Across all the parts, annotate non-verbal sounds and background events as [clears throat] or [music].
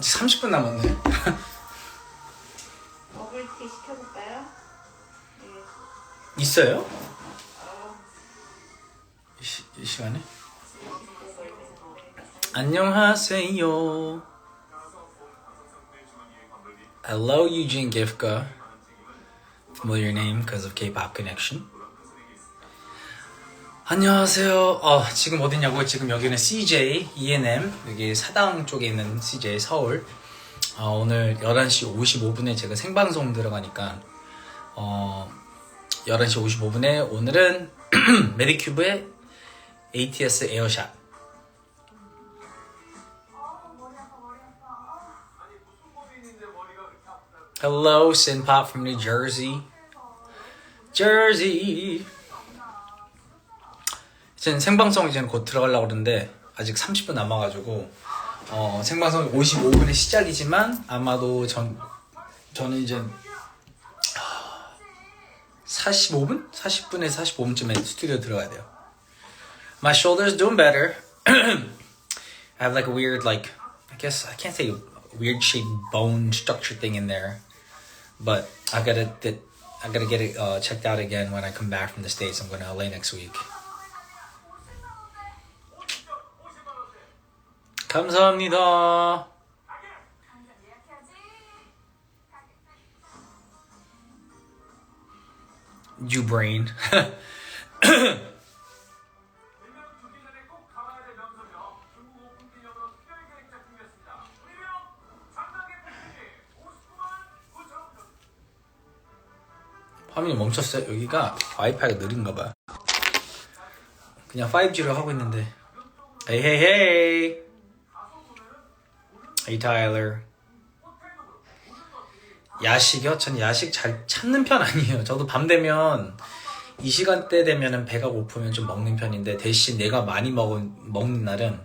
아직 30분 남았네. 버블티 시켜볼까요? 네. 있어요? 이, 시, 이 시간에? 안녕하세요. Hello, Eugene Gifka. Familiar name because of K-pop connection. 안녕하세요. 어, 지금 어디냐고? 지금 여기는 CJ, ENM, 여기 사당 쪽에 있는 CJ 서울. 어, 오늘 11시 55분에 제가 생방송 들어가니까, 어, 11시 55분에 오늘은 [clears throat] 메디큐브의 ATS 에어샷. Hello, Sinpop from New Jersey. Jersey. 이제 생방송 이제 곧 들어가려고 그러는데 아직 30분 남아가지고 어, 생방송 55분에 시작이지만 아마도 전 저는 이제 45분? 40분에서 45분쯤에 스튜디오 들어가야 돼요. My shoulder's doing better. I have like a weird, like, I guess I can't say weird shaped bone structure thing in there, but I gotta, I gotta get it uh, checked out again when I come back from the states. I'm to LA next week. 감사합니다. You brain. [laughs] 화면이 멈췄어요. 여기가 와이파이가 느린가 봐요. 그냥 5G로 하고 있는데. Hey. Hey, Tyler. 야식이요? 전 야식 잘 찾는 편 아니에요. 저도 밤 되면 이 시간대 되면은 배가 고프면 좀 먹는 편인데 대신 내가 많이 먹은, 먹는 날은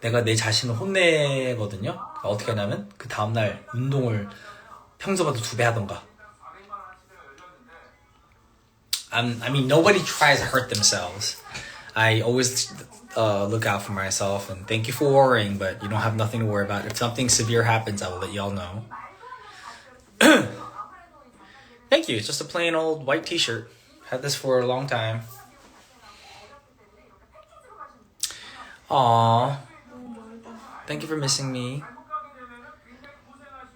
내가 내 자신을 혼내거든요. 그러니까 어떻게 하냐면 그 다음 날 운동을 평소보다 두 배 하던가. I'm, I mean, nobody tries to hurt themselves. I always uh, look out for myself and thank you for worrying, but you don't have nothing to worry about. If something severe happens, I will let y'all know. [clears throat] thank you. It's just a plain old white t shirt. Had this for a long time. Aw. Thank you for missing me.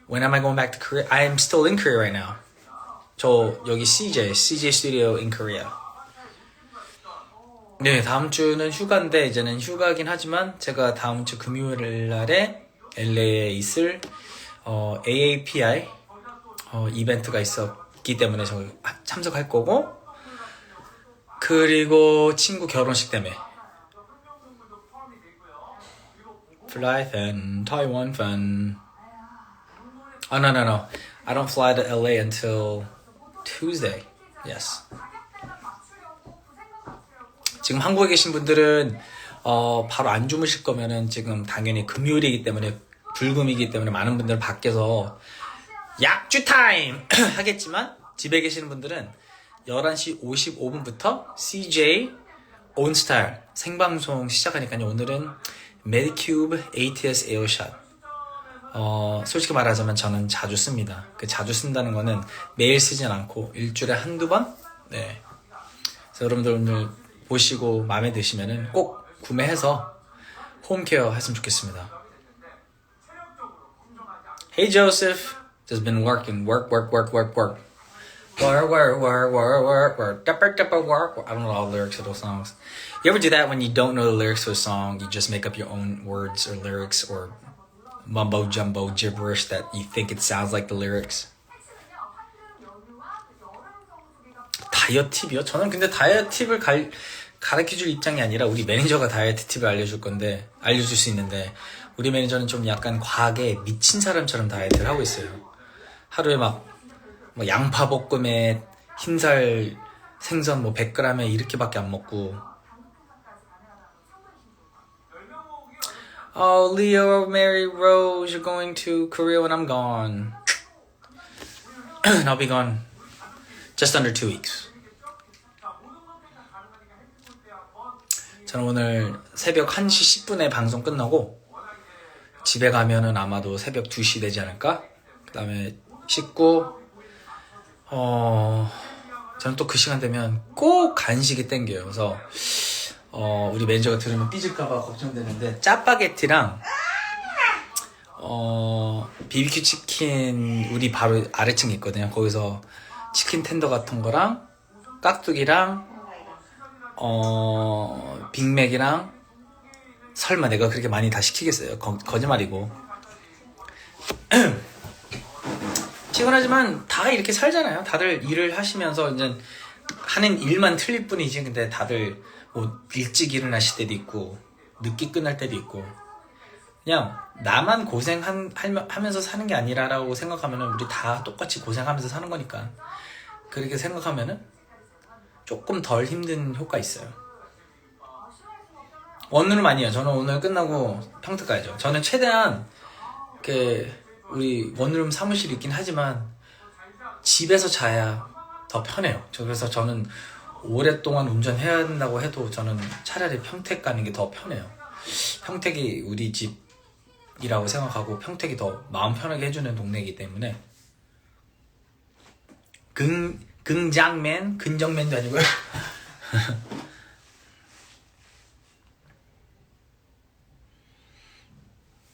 When am I going back to Korea? I am still in Korea right now. 저 여기 CJ, CJ Studio in Korea. 네, 다음 주는 휴가인데 이제는 휴가긴 하지만 제가 다음 주 금요일 날에 LA에 있을 어, AAPI 어, 이벤트가 있었기 때문에 저 참석할 거고 그리고 친구 결혼식 때문에 Fly fan, Taiwan fan. Oh no no no, I don't fly to LA until Tuesday. Yes. 지금 한국에 계신 분들은 어, 바로 안 주무실 거면은 지금 당연히 금요일이기 때문에 불금이기 때문에 많은 분들 밖에서 약주 타임 [clears throat] 하겠지만 집에 계시는 분들은 11시 55분부터 CJ 온스타일 생방송 시작하니까요. 오늘은 메디큐브 ATS 에어샷 어, 솔직히 말하자면 저는 자주 씁니다. 그 자주 쓴다는 거는 매일 쓰진 않고 일주일에 한두 번? 네. 그래서 여러분들 오늘 보시고 마음에 드시면은 꼭 구매해서 홈케어 했으면 좋겠습니다. Hey Joseph, just been working, work, work, work, work, work. Work, work, work, work, work, work, dapper, dapper, work. I don't know all the lyrics of those songs. You ever do that when you don't know the lyrics to a song? You just make up your own words or lyrics or mumbo jumbo gibberish that you think it sounds like the lyrics. 다이어트 팁이요? 저는 근데 다이어트 팁을 갈, 가르쳐 줄 입장이 아니라 우리 매니저가 다이어트 팁을 알려줄 건데, 알려줄 수 있는데, 우리 매니저는 좀 약간 과하게 미친 사람처럼 다이어트를 하고 있어요. 하루에 막, 뭐 양파 볶음에 흰살 생선 뭐 100g에 이렇게밖에 안 먹고, Oh, Leo, Mary, Rose, you're going to Korea when I'm gone. [clears throat] I'll be gone just under two weeks. 저는 오늘 새벽 1시 10분에 방송 끝나고 집에 가면은 아마도 새벽 2시 되지 않을까? 그 다음에 씻고, 어, 저는 또 그 시간 되면 꼭 간식이 땡겨요. 그래서, 어, 우리 매니저가 들으면 삐질까봐 걱정되는데, 짜파게티랑, 어, BBQ 치킨, 우리 바로 아래층에 있거든요. 거기서 치킨 텐더 같은 거랑, 깍두기랑. 어, 빅맥이랑 설마 내가 그렇게 많이 다 시키겠어요? 거, 거짓말이고. [clears throat] 피곤하지만 다 이렇게 살잖아요. 다들 일을 하시면서 이제 하는 일만 틀릴 뿐이지. 근데 다들 뭐 일찍 일어나실 때도 있고 늦게 끝날 때도 있고 그냥 나만 고생하면서 사는 게 아니라라고 생각하면은 우리 다 똑같이 고생하면서 사는 거니까 그렇게 생각하면은 조금 덜 힘든 효과 있어요. 원룸 아니에요. 저는 오늘 끝나고 평택 가야죠. 저는 최대한 그 우리 원룸 사무실이 있긴 하지만 집에서 자야 더 편해요. 저 그래서 저는 오랫동안 운전해야 한다고 해도 저는 차라리 평택 가는 게 더 편해요. 평택이 우리 집이라고 생각하고 평택이 더 마음 편하게 해주는 동네이기 때문에 긍 긍장맨 근정맨도 아니고요. [laughs]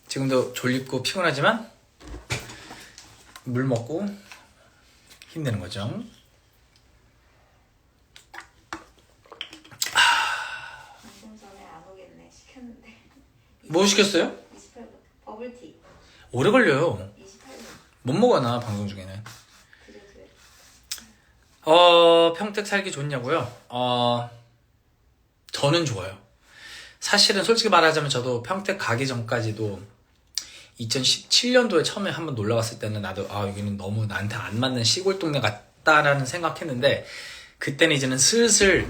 지금도 졸립고 피곤하지만 물 먹고 힘내는 거죠. 방송 전에 안 오겠네. 시켰는데. 뭐 시켰어요? 28분. 버블티. 오래 걸려요. 28분. 못 먹어 나 방송 중에는. 어 평택 살기 좋냐고요? 어 저는 좋아요. 사실은 솔직히 말하자면 저도 평택 가기 전까지도 2017년도에 처음에 한번 놀러 갔을 때는 나도 아 여기는 너무 나한테 안 맞는 시골 동네 같다라는 생각했는데 그때는 이제는 슬슬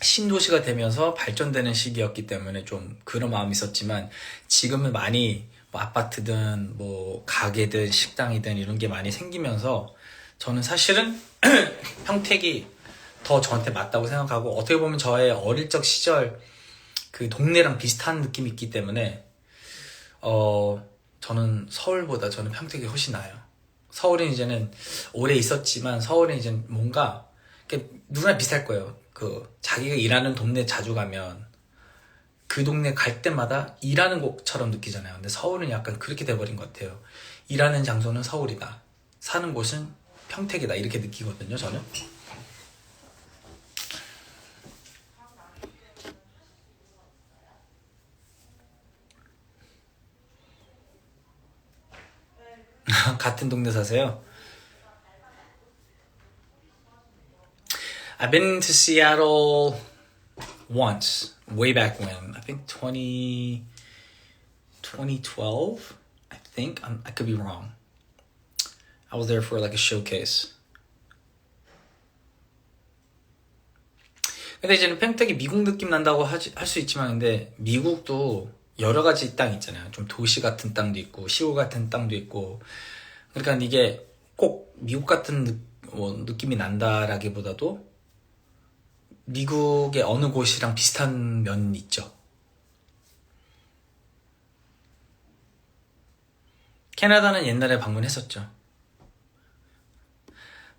신도시가 되면서 발전되는 시기였기 때문에 좀 그런 마음이 있었지만 지금은 많이 뭐 아파트든 뭐 가게든 식당이든 이런 게 많이 생기면서 저는 사실은 [clears throat] 평택이 더 저한테 맞다고 생각하고 어떻게 보면 저의 어릴 적 시절 그 동네랑 비슷한 느낌이 있기 때문에 어 저는 서울보다 저는 평택이 훨씬 나아요. 서울은 이제는 오래 있었지만 서울은 이제 뭔가 누구나 비슷할 거예요. 그 자기가 일하는 동네 자주 가면 그 동네 갈 때마다 일하는 곳처럼 느끼잖아요. 근데 서울은 약간 그렇게 돼버린 것 같아요. 일하는 장소는 서울이다. 사는 곳은 평택이다. 이렇게 느끼거든요, 저는. 같은 동네 사세요? I've been to Seattle once, way back when. I think 20, 2012. I think I'm, I could be wrong. I was there for like a showcase. 근데 이제는 평택이 미국 느낌 난다고 할 수 있지만 근데 미국도 여러 가지 땅 있잖아요. 좀 도시 같은 땅도 있고 시골 같은 땅도 있고 그러니까 이게 꼭 미국 같은 느, 뭐 느낌이 난다라기보다도 미국의 어느 곳이랑 비슷한 면이 있죠. 캐나다는 옛날에 방문했었죠.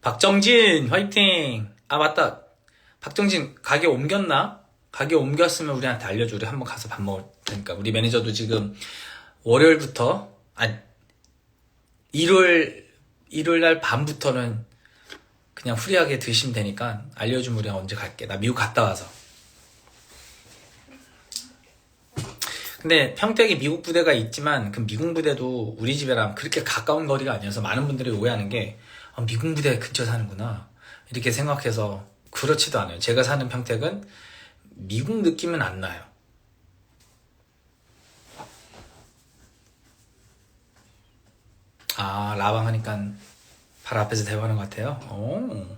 박정진 화이팅! 아 맞다. 박정진 가게 옮겼나? 가게 옮겼으면 우리한테 알려줘. 우리 한번 가서 밥 먹을 테니까. 우리 매니저도 지금 월요일부터 아 일요일 일요일 날 밤부터는 그냥 후리하게 드시면 되니까 알려주면 우리가 언제 갈게. 나 미국 갔다 와서. 근데 평택에 미국 부대가 있지만 그 미국 부대도 우리 집이랑 그렇게 가까운 거리가 아니어서 많은 분들이 오해하는 게 아, 미국 부대 근처 사는구나 이렇게 생각해서 그렇지도 않아요. 제가 사는 평택은 미국 느낌은 안 나요. 아 라방 하니까 바로 앞에서 대화하는 것 같아요. 오.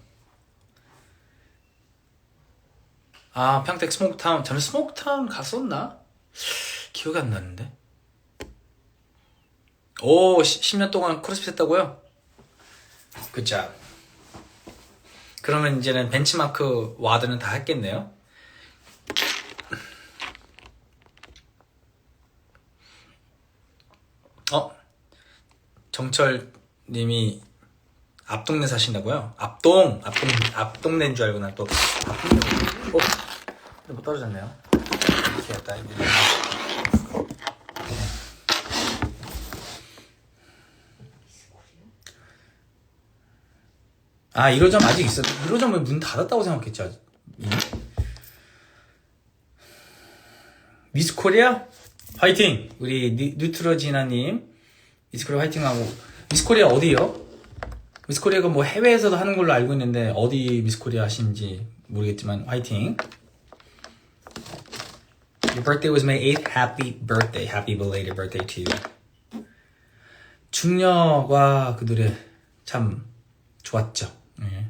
아 평택 스모크타운 저는 스모크타운 갔었나? 기억이 안 나는데. 오 10 년 동안 크로스핏 했다고요? 그자. 그러면 이제는 벤치마크 와드는 다 했겠네요. 정철 님이 앞동네 사신다고요? 앞동, 앞동, 앞동네인 줄 알고 난 또 앞동네. 어, 뭐 떨어졌네요. 이렇게 했다. 아, 1호점 아직 있어. 1호점은 문 닫았다고 생각했지, 아직. 음. 미스 코리아? 화이팅! 우리 니- 뉴트로지나님. 미스 코리아 화이팅하고. 미스 코리아 어디요? 미스 코리아가 뭐 해외에서도 하는 걸로 알고 있는데, 어디 미스 코리아 하신지 모르겠지만, 화이팅. Your birthday was May 8th. Happy birthday. Happy belated birthday to you. 중녀가 그 노래 참 좋았죠. 예.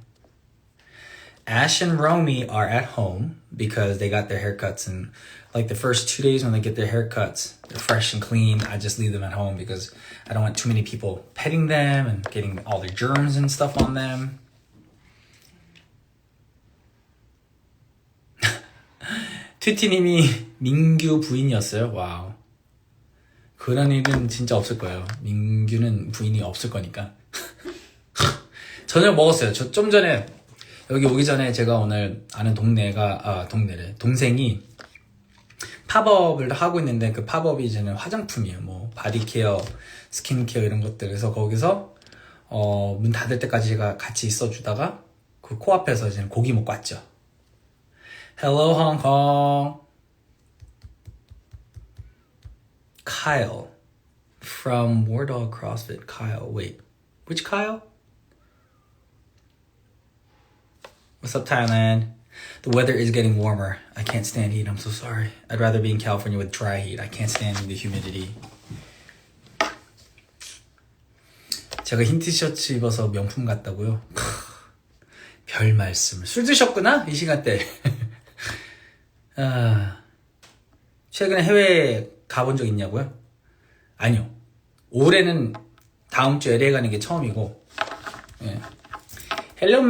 Ash and Romy are at home because they got their haircuts and like the first two days when they get their haircuts, they're fresh and clean. I just leave them at home because I don't want too many people petting them and getting all their germs and stuff on them. [laughs] 튜티님이 민규 부인이었어요. 와우. 그런 일은 진짜 없을 거예요. 민규는 부인이 없을 거니까. [laughs] 저녁 먹었어요. 저 좀 전에 여기 오기 전에 제가 오늘 아는 동네가 아 동네래 동생이 팝업을 하고 있는데 그 팝업이 이제는 화장품이에요. 뭐 바디케어, 스킨케어 이런 것들. 그래서 거기서 어, 문 닫을 때까지 제가 같이 있어주다가 그 코앞에서 이제 고기 먹고 왔죠. Hello Hong Kong. Kyle from War Dog CrossFit. Kyle, wait, which Kyle? What's up, Thailand? The weather is getting warmer. I can't stand heat. I'm so sorry. I'd rather be in California with dry heat. I can't stand the humidity. 제가 흰 티셔츠 입어서 명품 같다고요? 크, 별 말씀을. 술 드셨구나? 이 시간대. 아, 최근에 해외 가본 적 있냐고요? 아니요. 올해는 다음 주 LA 가는 게 처음이고. 예. Hello.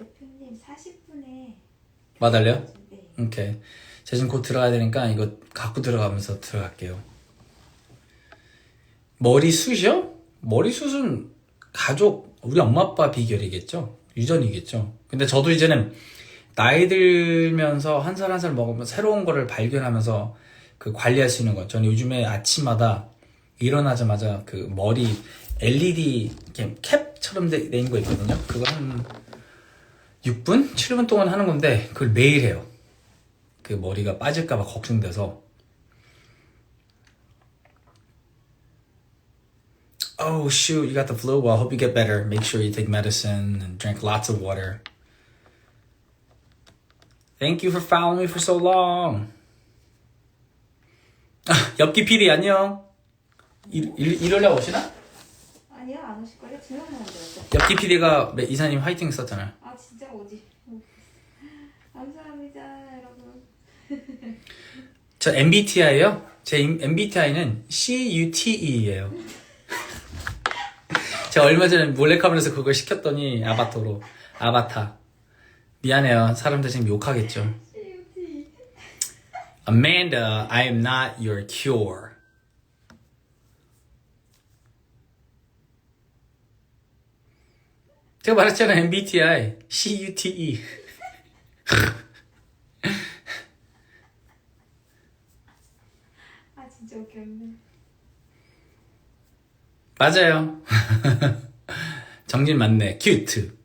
대표님 40분에 와달래요? 네. 오케이. 제가 지금 곧 들어가야 되니까 이거 갖고 들어가면서 들어갈게요. 머리숱이요? 머리숱은 가족, 우리 엄마 아빠 비결이겠죠? 유전이겠죠? 근데 저도 이제는 나이 들면서 한 살 한 살 먹으면 새로운 거를 발견하면서 그 관리할 수 있는 거. 저는 요즘에 아침마다 일어나자마자 그 머리 LED 캡처럼 돼- 된거 있거든요. 그거 한 6분? 7분 동안 하는 건데 그걸 매일 해요. 그 머리가 빠질까봐 걱정돼서. Oh shoot, you got the flu. Well, hope you get better. Make sure you take medicine and drink lots of water. Thank you for following me for so long. 아, 엽기 PD 안녕. 일, 일, 일요일에 오시나? 아니요 안 오실 거예요? 두 명만 되었죠. 엽기 PD가 이사님 화이팅 썼잖아요. 아 진짜 오지. 감사합니다 여러분. 저 MBTI예요. 제 MBTI는 CUTE예요. 제가 [laughs] 얼마 전에 몰래카메라에서 그걸 시켰더니 아바타로 아바타. 미안해요. 사람들 지금 욕하겠죠. CUT. Amanda, I am not your cure. 제가 말했잖아요. MBTI, CUTE. 아 진짜 웃겼네. 맞아요. 정진 맞네. 큐트.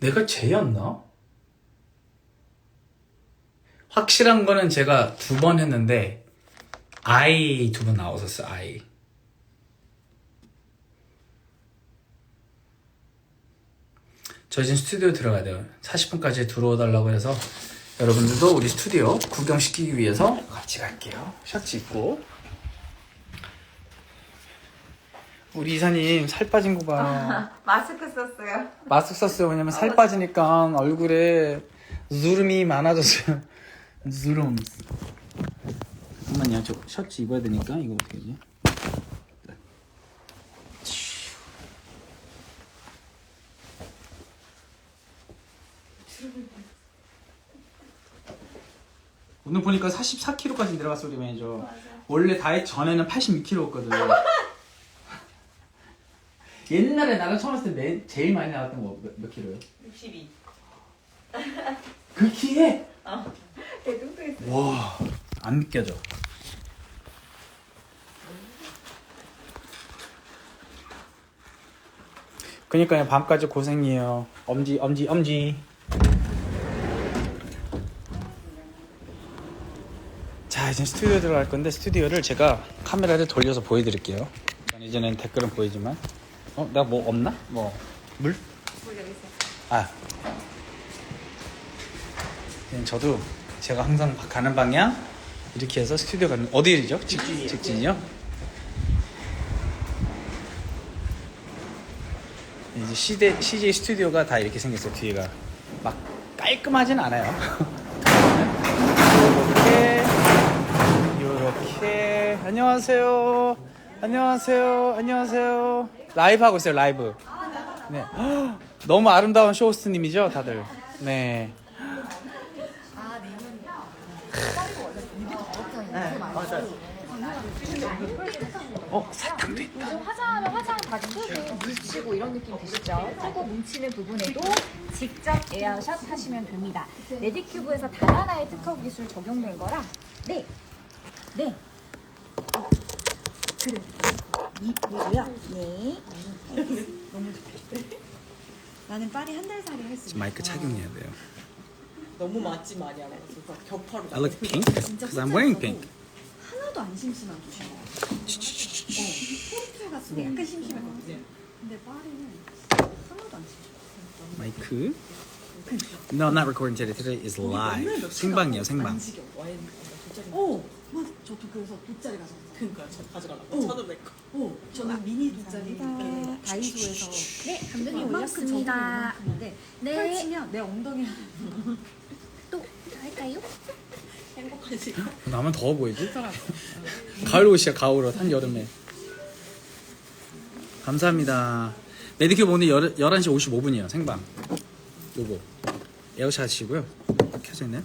내가 쟤였나? 확실한 거는 제가 두 번 했는데 I 두 번 나왔었어. I. 저 지금 스튜디오 들어가야 돼요. 40분까지 들어오달라고 해서 여러분들도 우리 스튜디오 구경시키기 위해서 같이 갈게요. 셔츠 입고. 우리 이사님 살 빠진 거 봐. [laughs] 마스크 썼어요. 마스크 썼어요. 왜냐면 살 빠지니까 얼굴에 주름이 많아졌어요. 드론스 잠깐만요 저 셔츠 입어야 되니까 이거 어떻게 되지? 오늘 보니까 44kg까지 내려갔어 우리 매니저 원래 다이어트 전에는 86kg였거든 [laughs] 옛날에 나랑 처음 했을 때 맨- 제일 많이 나왔던 거 몇 킬로요? 62. 그렇게 해? 어. 와, 안 믿겨져. 그니까요, 밤까지 고생이에요. 엄지, 엄지, 엄지. 자, 이제 스튜디오 들어갈 건데, 스튜디오를 제가 카메라를 돌려서 보여드릴게요. 이제는 댓글은 보이지만. 어, 나 뭐 없나? 뭐, 물? 물 여기 있어. 아. 저도 제가 항상 가는 방향 이렇게 해서 스튜디오 가는 어디죠? 직진이요. 직진이요? 이제 CJ, CJ 스튜디오가 다 이렇게 생겼어요. 뒤에가 막 깔끔하진 않아요. [laughs] 이렇게 이렇게 안녕하세요. 안녕하세요. 안녕하세요. 라이브 하고 있어요. 라이브. 네. 헉, [gasps] 너무 아름다운 쇼호스트님이죠, 다들. 네. 어, 사탕도 있다. 요즘 화장하면 화장 다 끄고 묻히고 이런 느낌 드시죠? 끄고 뭉치는 부분에도 직접 에어샷 하시면 됩니다. 레디큐브에서 단 하나의 특허 기술 적용된 거라 네, 네. 어, 그래. 이고요. 네. 너무 좋다. 나는 파리 한 달 살이 지금 마이크 착용해야 돼요. 너무 맞지 안 해서 격파로 I look pink because I'm wearing pink. 하나도 안 심심한 곳이야. 포르투가 쓰고 약간 심심했거든요. 근데 파리는 하나도 안 심심해. 마이크. No, I'm not recording today. Today is live. 생방이에요, 생방. 와인 돗자리 오, 맞아. 저도 그래서 돗자리 가서. 그러니까 저 가져가려고 저도 내 거. 오, 저는 미니 돗자리 이렇게 다이소에서 네, 감독님 올렸습니다. 네, 네. 펼치면 내 엉덩이 [laughs] 또 할까요? 행복한 시간. [laughs] 나만 더워 보이지? 가을 옷이야, 가을 옷. 한 여름에. 감사합니다. 메디큐브 오늘 11시 55분이에요, 생방. 요거. 에어샷이고요. 켜져 있네.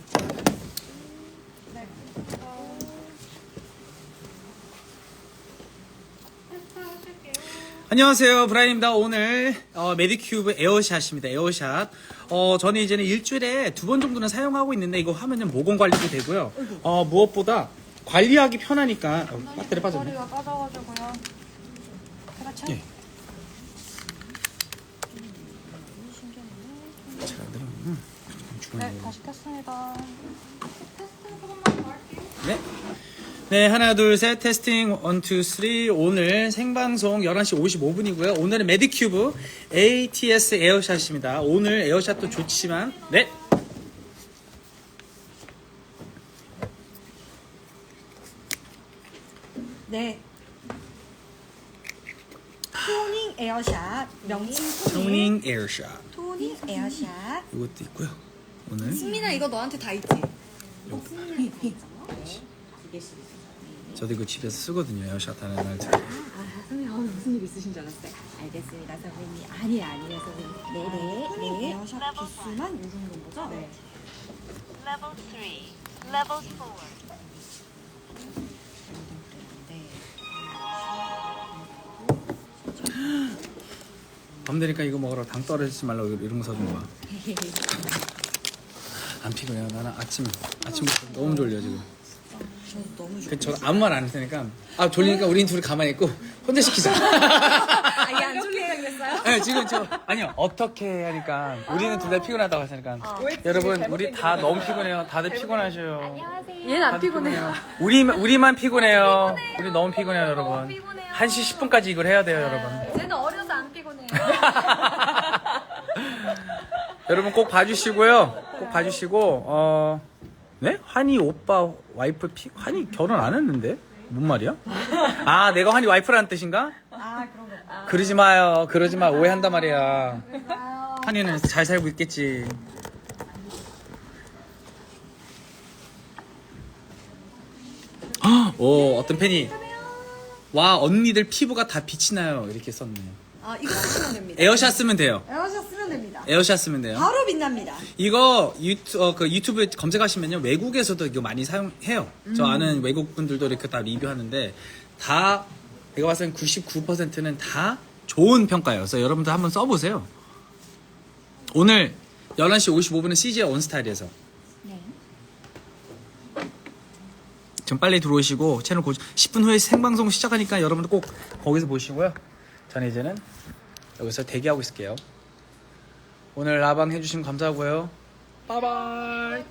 안녕하세요. 브라이입니다. 오늘 어, 메디큐브 에어샷입니다. 에어샷. 어, 저는 이제는 일주일에 두 번 정도는 사용하고 있는데 이거 하면은 모공 관리도 되고요. 어, 무엇보다 관리하기 편하니까 어, 배터리 빠졌네. 머리가 빠져가지고요. 그렇죠? 예. 잘안 들어가면 중간에 네, 다시 켰습니다. 네. 네, 하나, 둘, 셋, 테스팅, 원, 투, 쓰리. 오늘 생방송 11시 55분이고요. 오늘은 메디큐브 ATS 에어샷입니다. 오늘 에어샷도 좋지만, 네. 네. 토닝 에어샷. 명칭 토닝 토닝. 에어샷. 토닝 에어샷. 이것도 있고요. 오늘. 승민아 이거 너한테 다 있지? 저도 이거 집에서 쓰거든요. 에어샷 하는 날. 아, 선생님 오늘 무슨 일 있으신 줄 알았어요. 알겠습니다, 선생님. 아니에요, 아니에요, 선생님. 네네, 네. 에어샷 기수만 이 정도인 거죠? 네. Level 3, Level 4. 밤 되니까 이거 먹으러 당 떨어지지 말라고 이런 거 사준 거야. [laughs] 안 피곤해요. 나는 아침 아침부터 너무 졸려 지금. 그저 아무 말안 했으니까 아 졸리니까 우린 둘이 가만히 있고 혼자 시키자. [laughs] 아예 안 졸리게 생겼어요? 네, 지금 저 아니요 어떻게 하니까 우리는 둘 다 피곤하다고 하시니까 여러분 우리 다 너무 피곤해요. 다들 피곤하셔요. 얘는 안 피곤해요. 우리 우리만 피곤해요. 우리 너무 피곤해요, 여러분. 1시 10분까지 이걸 해야 돼요, 여러분. 쟤는 어려서 안 피곤해요. [laughs] 여러분 꼭 봐주시고요. 꼭 봐주시고 어 네? 환희 오빠 와이프 피 환희 결혼 안 했는데 뭔 말이야? 아 내가 환희 와이프라는 뜻인가? 아, 그런 거. 그러지 마요. 그러지 마. 오해한단 말이야. 환희는 잘 살고 있겠지. 헉! 오 어떤 팬이 와 언니들 피부가 다 빛이 나요 이렇게 썼네. 아, 이거 쓰시면 됩니다. 에어샷 쓰면 돼요. 에어샷 쓰면 쓰면 됩니다. 에어샷 쓰면 돼요. 바로 빛납니다. 이거 유튜, 어, 그 유튜브에 검색하시면요 외국에서도 이거 많이 사용해요. 저 아는 외국 분들도 이렇게 다 리뷰하는데 다 내가 봤을 땐 99%는 다 좋은 평가예요. 그래서 여러분들 한번 써보세요. 오늘 11시 55분은 CJ 온스타일에서 네. 좀 빨리 들어오시고 채널 고 10분 후에 생방송 시작하니까 여러분들 꼭 거기서 보시고요. 저는 이제는 여기서 대기하고 있을게요. 오늘 라방 해주시면 감사하고요. 바이바이.